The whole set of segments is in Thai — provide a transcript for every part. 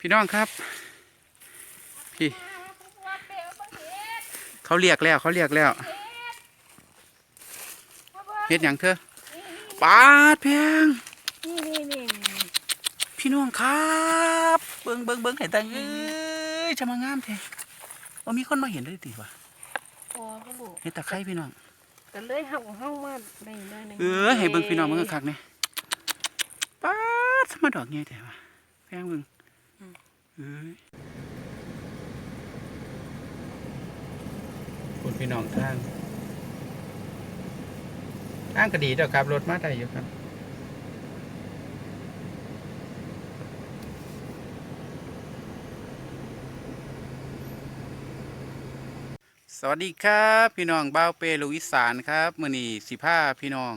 พี่น้องครับ พี่ เขาเรียกแล้วเขาเรียกแล้วเฮ็ดหยังเธอปาดเพียงนี่นี่นี่พี่น้องครับ เบิ้งเบิ้งเบิ้งเห็นตังเอ้ยจะมางามแท้ว่ามีคนมาเห็นได้ติวะพอเขาบอกเห็นตะไคร้พี่น้องแต่เลยเฮาเฮามาได้ได้ในเออให้เบิ้งพี่น้องเบิ้งคักๆเนี่ยปาดสมาดอกใหญ่แท้วะแพงเบิ้งเอ้ย คุณพี่น้องทางทางก็ดีเด้อครับ รถมาได้อยู่ครับสวัสดีครับ พี่น้องบ้าวเปลูกอีสานครับ มือนี้สิผ้าพี่น้อง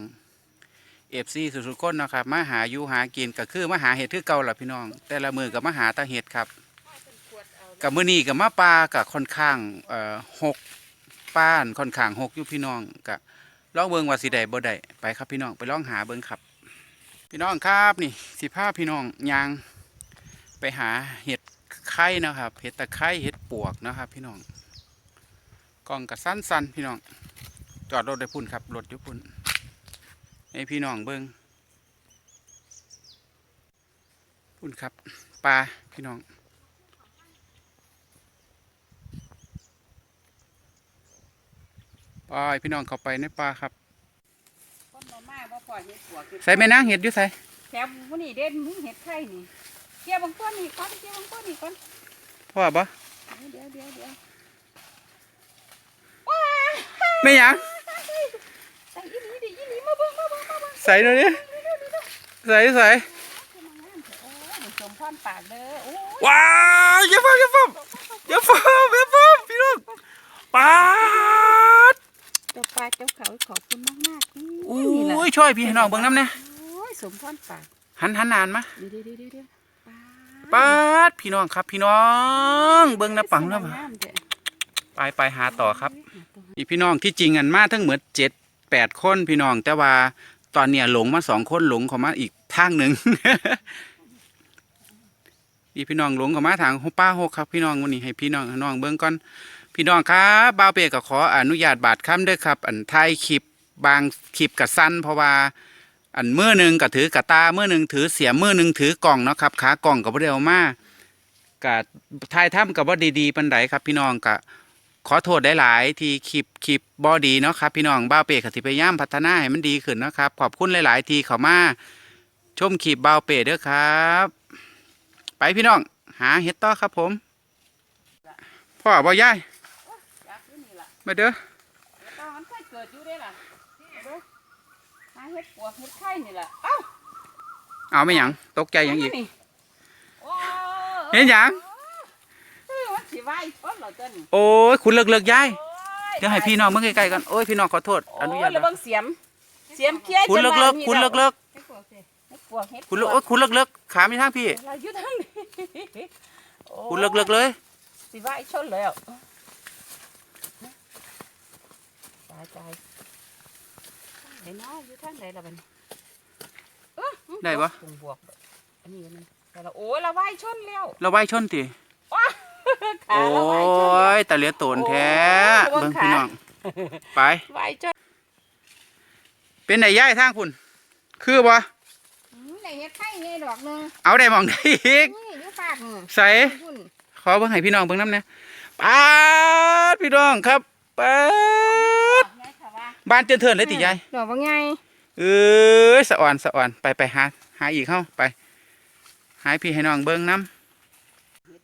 เอฟซีสุสุก้นนะครับมาหาอยู่หากินก็คือมาหาเห็ดคือเก่าล่ะพี่น้อง แต่ละมือกับมาหาตาเห็ดครับกับมือนี้กับมาปลากับค่อนข้างเอ่อหกป้านค่อนข้างหกอยู่พี่น้องกับลองเบิ่งว่าสิได้บ่ได้ไปครับพี่น้องไปลองหาเบิ่งครับ พี่น้องครับนี่สิผ้าพี่น้องยางไปหาเห็ดไข่นะครับเห็ดตะไคร้เห็ดปวกนะครับ พี่น้องกล่องกับสั้นๆพี่น้อง จอดรถได้พุ่นครับรถอยุพุ่น ให้พี่น้องเบิงพุ่นครับปลาพี่น้องปล่อยพี่น้องเข้าไปในปลาครับคนบ่มาบ่ปล่อยเฮ็ดปัวกินใส่แม่นางเห็ดอยู่ใส่แถวมื้อนี้เด่นมึงเฮ็ดไข่นี่เกี่ยวบางต้นนี่ก่อนเกี่ยวบางต้นนี่ก่อนพ่อบ่เดี๋ยวเดี๋ยวเดี๋ยวไม่หยัง ใส่อีหลีดิอีหลีมาเบิ่งมาเบิ่งมาเบิ่ง ใส่เลยดิใส่ใส่ขึ้นมางามเถอะโอ้ยสมพรปากเด้อโอ้ยว้าวอย่าฟ้าอย่าฟ้าอย่าฟ้าอย่าฟ้าพี่น้องปลาดเจ้าปลาเจ้าเขาขอบคุณมากๆนี่โอ้นี่ล่ะยช่วยพี่ให้น้องเบิ่งน้ำเนี่ยโอ้ยสมพรปากหันหันนานมาเดี๋ยวเดี๋ยวเดี๋ยวเดี๋ยวปลาปาดพี่น้องครับ พี่น้อง เบิ้งหน้าปังแล้วสวยบ่งามเด้อไปไปหาต่อครับหาต่ออีพี่น้องที่จริงอันมาทั้งหมดเจ็ดแปดคนพี่น้องแต่ว่า ตอนเนี้ยหลงมาสองคนหลงเขามาอีกทางหนึ่งอีพี่น้องหลงเขามาทางป้าหกครับ พี่น้องวันนี้ให้พี่น้องน้องเบิ้งก่อนพี่น้องครับบ่าวเปก็ขออนุญาตบาดค้ำด้วยครับ อันท้ายคลิปบางคลิปกับสั้นเพราะว่าอันมือหนึ่งก็ถือกระตามือหนึ่งถือเสียมมือหนึ่งถือกล่องเนาะครับขากล่องกับเรียวมากับทายถ้ำกับว่าดีๆปันไดครับ พี่น้องกะ ขอโทษหลาย ๆ ที่คลิปคลิปบอดีเนาะครับพี่น้องบ้าวเปกสิพยายามพัฒนาให้มันดีขึ้นเนาะครับขอบคุณหลาย ๆ ที่เขามาชมคลิปบ้าวเปเด้อครับ ไปพี่น้อง หาเห็ดต่อครับผมพ่อบ่ยายอยากอยู่นี่ล่ะมาเด้อตอนมันเคยเกิดอยู่ได้ล่ะนี่เด้อหาเฮ็ดปวกเฮ็ดไข่นี่ล่ะเอ้าเอาไม่หยังตกใจหยังอีกนี่โอ้ เห็นหยังเอ้ยมันสิ ไหวต้นเหรอต้นโอ้ยคุณเลิกเลิกๆยายโอ้ยเดี๋ยวให้พี่น้องเมื่อไกลๆกันโอ้ยพี่น้องขอโทษอนุญาตโยแล้วนะเบิ่งเสียม เสียมเคี้ยคุณเลิกเลิกๆคุณเลิกเลิกเฮ็ดปวกสิเฮ็ดปวกเฮ็ดๆคุณเลิกโอ้ยคุณเลิกเลิกๆขามีทางพี่เราอยู่ทางนี้โอ้คุณเลิกเลิกๆเลยสิไหวชนแล้วตายตายไหนเนาะอยู่ทางไหนล่ะบัดนี้เอ้อได้ปะบวกบวกอันนี้มันแต่ละโอ้ยเราไหวชนแล้วเราไหว้ชนติ ขาโอ้เราไหวชนแล้วยแต่เหลือโตนแท้โอ้ย เบิ่งขาพี่น้อง ไป ไหวจนเป็นไหนย่ายทางคุณคือบ่อืมไหนเฮ็ดไข่ไงดอกหนึงเอาได้หมองได้อีกนี่อยู่ปากนี่ใส่พุ่นขอเบิ่งให้พี่น้องเบิ่งน้ำนะปาดพี่น้องครับปาดไงค่ะว่าบ้านเตือนเทินเลยติยาย ดอกว่าไงเอ้ยสะอ่อนสะอ่อนไปไปหาหาอีกเข้าไปหายพี่ให้น้องเบิ่งน้ำ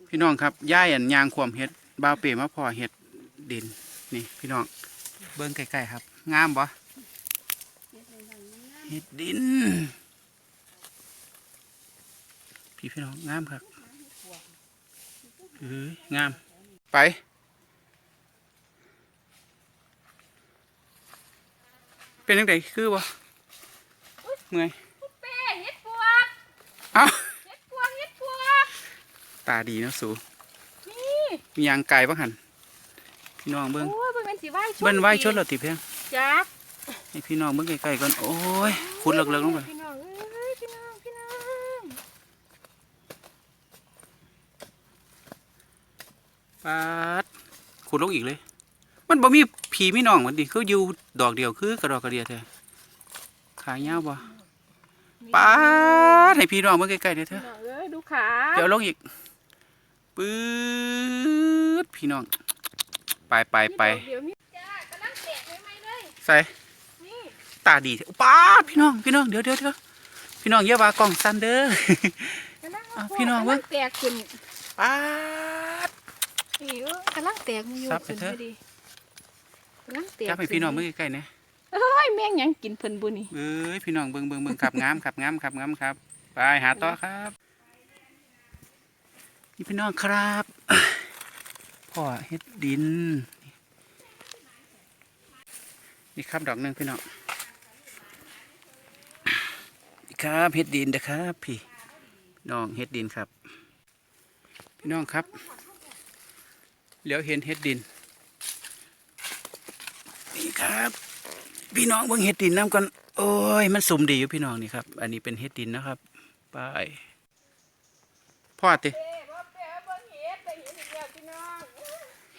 พี่น้องครับย่ายอันยางความเฮ็ดบาวเป๋มาพอเฮ็ดดินนี่พี่น้องเบิ่งใกล้ๆครับ งามบ่เฮ็ดดิน พี่พี่น้องงามครับเอ้ยงามไปเป็นยังไงคือบ่เมื่อย เป้เฮ็ดปวก เอ้า เฮ็ดปวกเฮ็ดปวก ตาดีเนาะสูนี่มียางไก่บ้างหันพี่น้องเบิ้งโอ้ยเบิ่งเป็นสิไหวชนเบิ้นไหว้ชนเราติเพียงจักให้พี่น้องเบิ้งไกลๆก่อนโอ้ยขุดเลิกๆลงไปพี่น้องเอ้ยพี่น้องพี่น้องปาดขุดลงอีกเลย มันบ่มีผีมีน้องมันดิคืออยู่ดอกเดียวคือกระดอกกระเดียแท้ขายาวบ่ปาดให้พี่น้องเบิ่งใกล้ๆเด้อเถอะเอ้ยดูขา เดี๋ยวลงอีก ปื๊ดพี่น้อง ไปไปไปเดี๋ยวนี้จ้ากำลังแตกใหม่ๆเลยใส่นี่ตาดีปาดพี่น้องพี่น้องเดี๋ยวเดี๋ยวเดี๋ยวพี่น้องอย่าว่ากล้องสั่นเด้อกำลังอ้าวพี่น้องเว้ย กำลัแตกขึ้นปาด นี่เออกำลังแตกมันอยู่ซับไปขึ้นเถอะ พอดีกำลังแตกจับให้พี่น้องเบิ่งใกล้ๆนะเอ้ยแม่งหยังกินเพิ่นบุนี่ เอ้ยพี่น้องเบิ่งเบิ่งเบิ่งขับงามขับงามขับงามครับ ไปหาต่อครับ นี่พี่น้องครับพ่อเฮ็ดดิน นี่ครับดอกหนึ่งพี่น้องนี่ครับเฮ็ดดินนะครับพี่น้องเฮ็ดดินครับ พี่น้องครับเหลียวเห็นเฮ็ดดินนี่ครับพี่น้องเบิ่งเฮ็ดดินน้ำกันโอ้ยมันสุ่มดีอยู่พี่น้องนี่ครับ อันนี้เป็นเฮ็ดดินนะครับไปพ่อติ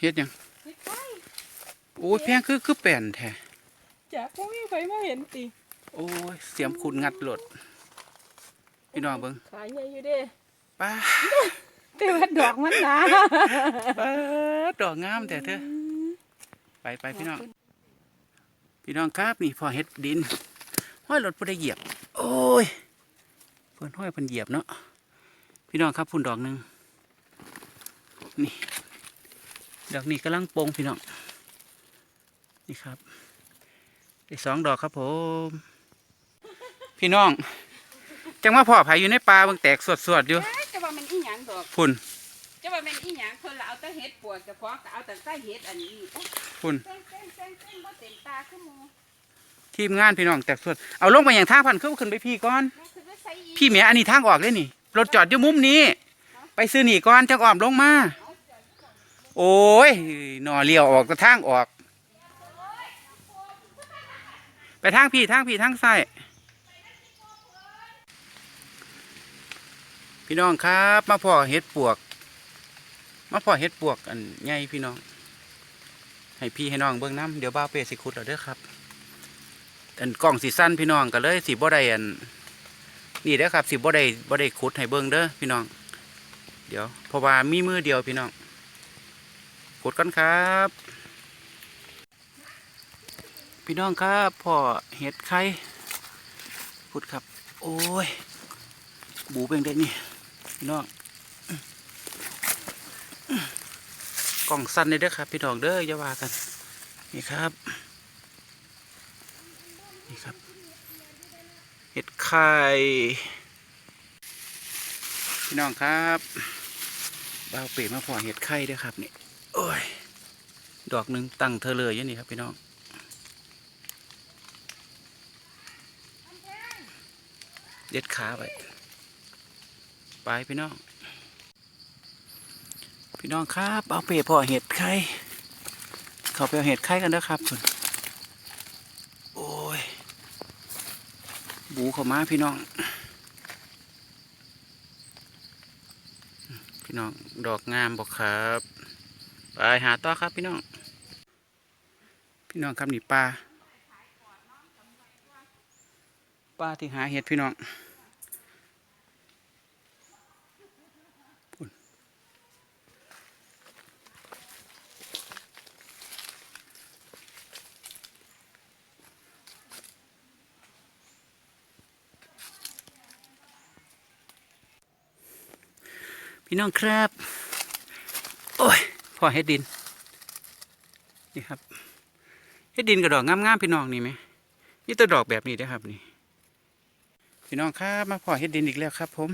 เฮ็ดหยังเห็ดไฟโอ้ยแพงคือคือแป่นแท้จากบ่มีไฟมาเห็นติโอ้ยเสียมขุดงัดโหลดพี่น้องเบิ่งขายใหญ่อยู่เด้ป้าแต่ว่าดอกมันหนาป้าดอกงามแต่เธอไปไปพี่น้อง พี่น้องครับนี่พอเฮ็ดดินห้อยรถบ่ได้เหยียบ โอ้ยเพิ่นห้อยเพิ่นเหยียบเนาะพี่น้องครับพุ่นดอกหนึงนี่ ดอกนี้กำลังโปงพี่น้อง นี่ครับได้สองดอกครับผม พี่น้อง จังว่าพ่อไผอยู่ในป่าเบิ่งแตกสวดๆอยู่เอ้ยจะว่ามันอีหยังดอกพุ่นจะว่ามันอีหยังเพิ่นละเอาแต่เห็ดปวดเฉพาะก็เอาแต่ใส่เห็ดอันนี้โอ๊ยพุ่นเต้นเต้นเต้นเต้นบ่เต็มตาคือหมู่ทีมงานพี่น้องแตกสวดเอาลงไปอย่างทางพันขึ้นขึ้นไปพี่ก่อนแม่คือว่าใส่อีกพี่แหม่อันนี้ทางออกเลยนี่รถจอดอยู่มุมนี้ ไปซื้อนี่ก่อนจังอ้อมลงมา โอ้ยหน่อเลี้ยวออกก็ทางออก ไปทางพี่ทางพี่ทางซ้ายพี่น้องครับ มาพ่อเห็ดปวก มาพ่อเห็ดปวกอันใหญ่พี่น้อง ให้พี่ให้น้องเบิ่งน้ำเดี๋ยวบ้าเป้สิขุดเอาเด้อครับ อันกล้องสีสั้นพี่น้องก็เลยสีบ่ได้อันนี่เด้อครับสิบ่ได้บ่ได้ขุดให้เบิ่งเด้อพี่น้อง เดี๋ยวเพราะว่ามีมือเดียวพี่น้อง ขุดกันครับ พี่น้องครับพ่อเห็ดไข่ขุดครับ โอ้ย บูเป็นได้นี่พี่น้องกล่องสั้นเลยเด้อครับ พี่น้องเด้ออย่าว่ากัน นี่ครับ นี่ครับ เห็ดไข่พี่น้องครับบ่าวเป๋มาพอเห็ดไข่ด้วยครับนี่ โอ้ย ดอกหนึ่งตั้งเธอเลยย่างนี้ครับพี่น้องเด็ดขาไปไปพี่น้อง พี่น้องครับเอาเป๋พอเห็ดไข่เขาไปเอาเห็ดไข่กันนะครับคุณโอ้ย บูเขามาพี่น้อง พี่น้องดอกงามบอกครับ ไปหาต่อครับพี่น้อง พี่น้องครับนี่ปลาปลาที่หาเห็ดพี่น้องพี่น้องครับ พ่อเห็ดดิน นี่ครับเฮ็ดดินกระดอกงามๆพี่น้องนี่ไหมนี่ตัวดอกแบบนี้เด้อครับนี่ พี่น้องครับมาพ่อเฮ็ดดินอีกแล้วครับ ผม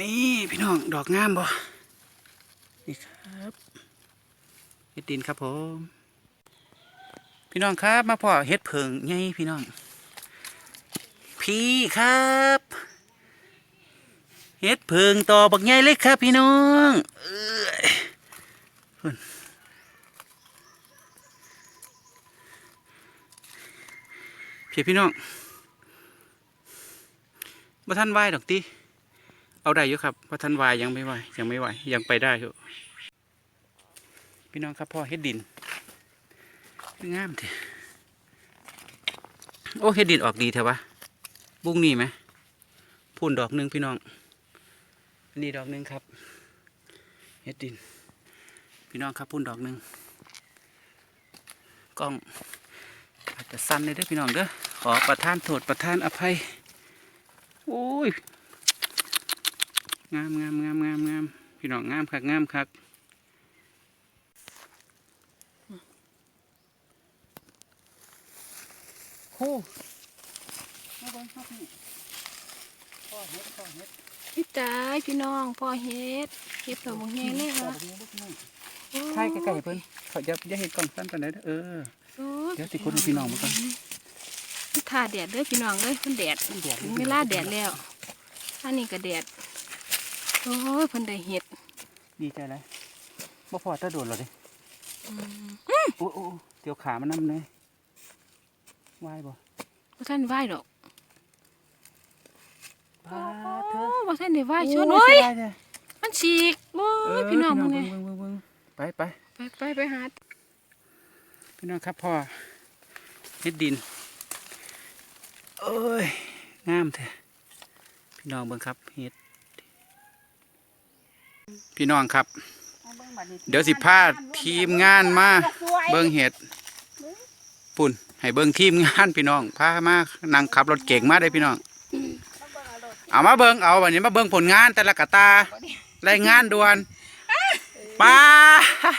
นี่พี่น้องดอกงามบ่นี่ครับเฮ็ดดินครับผม พี่น้องครับ มาพ่อเฮ็ดเพิงไงพี่น้อง พี่ครับเฮ็ดเพิงต่อบักใหญ่เลยครับ พี่น้องเอ้ ยพี่พี่น้องบ่ท่านไหวดอกติเอาได้อยู่ครับบ่ท่านไหวยังไม่ไหวยังไม่ไหวยังไปได้อยู่พี่น้องครับพ่อเฮ็ดดินงามเถอะโอ้เฮ็ดดินออกดีเถอะวะบุ้งนี่ไหมพุ่นดอกหนึ่งพี่น้องนนี่ดอกหนึ่งครับเฮ็ดดิน พี่น้องครับพุ่นดอกหนึ่งกล้องอาจจะสั้นเลยเด้อพี่น้องเด้อขอประทานโทษประทานอภัย โอ้ยงามงามงามงามงามพี่น้องงามคักงามคักโอ้มาเบิ่งครับนี่พ่อเฮ็ดพ่อเฮ็ดพี่ตายพี่น้องพ่อเฮ็ดเฮ็ดดอกบักแยเลยพ่อค่ะ เบิ่งลูกน้องใช่ใกล้ๆเพิ่นเขาจะจะเห็นกล่องสั้นปานใดเด้อเออโอ้เดี๋ยวสิคุณให้พี่น้องมาก่อนมันถ่าแดดเด้อพี่น้องเอ้ยมันแดด ถึงเวลาแดดแล้ว อันนี้ก็แดด โอ้ยเพิ่นได้เฮ็ดดีใจเลยบ่พอตะโดดหรอดิอืมโอ้โอ้โอ้เดี๋ยวขามันนำเลยไหวบ่บ่ทันไหวดอกพาโอ้เถอะบ่ทันได้ไหวชนโอ้โอ้ย เสีดาจ้ะมันฉีกโอ้เอยพี่น้องมึงเบิ่นี่งเบิ่งเบิ่งเบิ่ง ไปไปไปไปไปหาพี่น้องครับพ่อเฮ็ดดินเอ้ยงามแท้พี่น้องเบิ่งครับเฮ็ดพี่น้องครับ เดี๋ยวสิพาทีมงานมาเบิ่งเห็ดปุ่นให้เบิ่งทีมงานพี่น้องพามานั่งขับรถเก่งมาได้อพี่น้องเอามาเบิ่งเอาวันนี้มาเบิ่งผลงานแต่ละกะตารายงานด่วน ป้า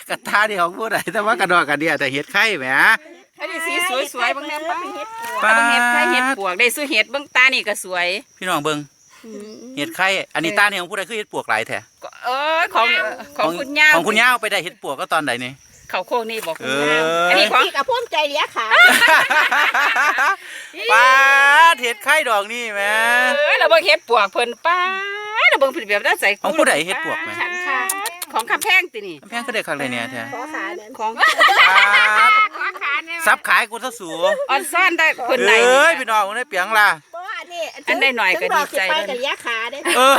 กะตาเดียวของผู้ใดแต่ว่ากระดอกกระเดียแต่เห็ดไข่แหมอันนี้สีสวยๆเบางแนวป้าป้าเห็ดไข่เห็ดปวกได้ซื้อเห็ดเบางตานี่ก็สวย พี่น้องเบิ่งเห็ดไข่อันนี้ตาเนี่ยของผู้ใดคือเห็ดปวกหลายแท้ก็เออของของคุณย่าของคุณย่าเอาไปได้เห็ดปวกก็ตอนใดนี่เขาโคกนี่บอกคุณเอย่าออัอันนี้ของพี่กับพุ่มใจเหลียขาป้าดเห็ดไข่ดอกนี่แหมเออเราเบิ่งเห็ดปวกเพิ่นป้าเราเบิ่งผลิตแบบได้ใส่ของผู้ใดเฮ็ดปวกไหมฉันค่ะ ของคำแพงตินี่แพงก็ได้คักเลยเนี่ยแท้ขอขาเนี่ยของซับขายกูซะสูออนซ่อนได้เพิ่นไหนเอ้ยพี่น้องมึงได้เปียงล่ะเพราะว่าอันนี้อันได้หน่อยก็ดีใจไปแล้วกับเหลียขาเด้เออ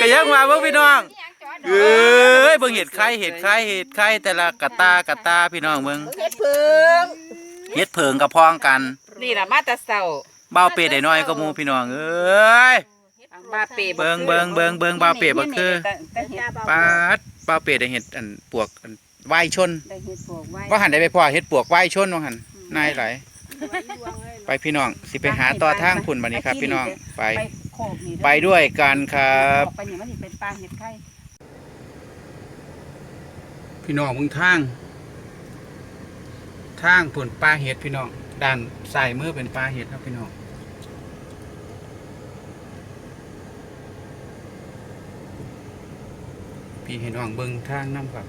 ก็ยังมาเบิ่งพี่น้องเอ้ยเบิ่งเห็ดไข่เห็ดไข่เห็ดไข่แต่ละกะตากะตาพี่น้องเบิ่งเฮ็ดเพิงเห็ดเผิงกับพ้องกัน นี่ล่ะมาแตะเศร้าเบ้าเป็ดได้น้อยก็หมู่พี่น้องเอ้ย บาเปเบิ่งเบิ่งเบิ่งเบิ่งบาเปบ่คือแต่แต่เห็ดปาดเบ้าเป็ดได้เห็ดอันปวกอันวายชนได้เห็ดปวกไว้ว่าหันได้ไปพ่อเห็ดปวกวายชนว่าหันนายหลายไปพี่น้องสิไปหาต่อทางพุ่นบัดนี้ครับ พี่น้องไป ไปโคกนี่เอไปด้วยกันครับออกไปนี่มันสิเป็นปลาเห็ดไข่พี่น้องมึงทางทางผลปลาเห็ดพี่น้องด้านซ้ายมือเป็นปลาเห็ดครับพี่น้อง พี่ให้น้องเบิ่งทางน้ำครับ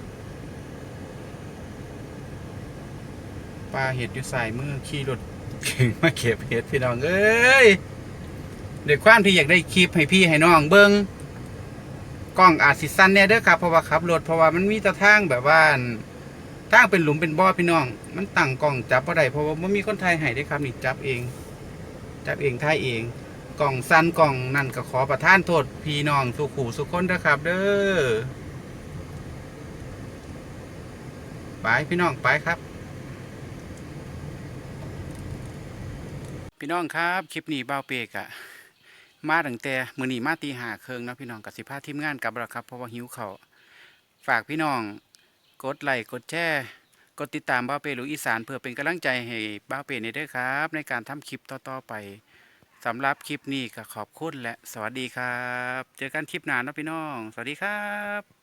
ปลาเห็ดอยู่ซ้ายมือขี่รถเก่งมาเก็บเห็ดพี่น้องเอ้ยเด็กความที่อยากได้คลิปให้พี่ให้น้องเบิงกล้องอาจสิสั้นเนี่ยเด้อครับเพราะว่าขับรถเพราะว่ามันมีต่ทางแบบว่าทางเป็นหลุมเป็นบ่อพี่น้อง มันตั้งกล้องจับบ่ได้เพราะว่ามันมีคนไทยให้ได้ครับนี่จับเอง จับเองถ่ายเองกล้องสั้นกล้องนั่นก็ขอประทานโทษพี่น้องสุขูสุขคนเด้อครับ เด้อ ไปพี่น้องไปครับ พี่น้องครับคลิปนี้เบ้าเปกอะมาตั้งแต่มื้อนีมาตีหาเคิงนะพี่น้องกับสิพาทีมงานกลับแล้วครับ เพราะว่าหิวเขาฝากพี่น้องกดไลค์กดแชร์กดติดตามบ้าเปหรืออีสานเพื่อเป็นกำลังใจให้บ้าเปในเด้อครับ ในการทำคลิปต่อๆไปสำหรับคลิปนี้ก็ขอบคุณและสวัสดีครับ เจอกันคลิปหน้านะพี่น้อง สวัสดีครับ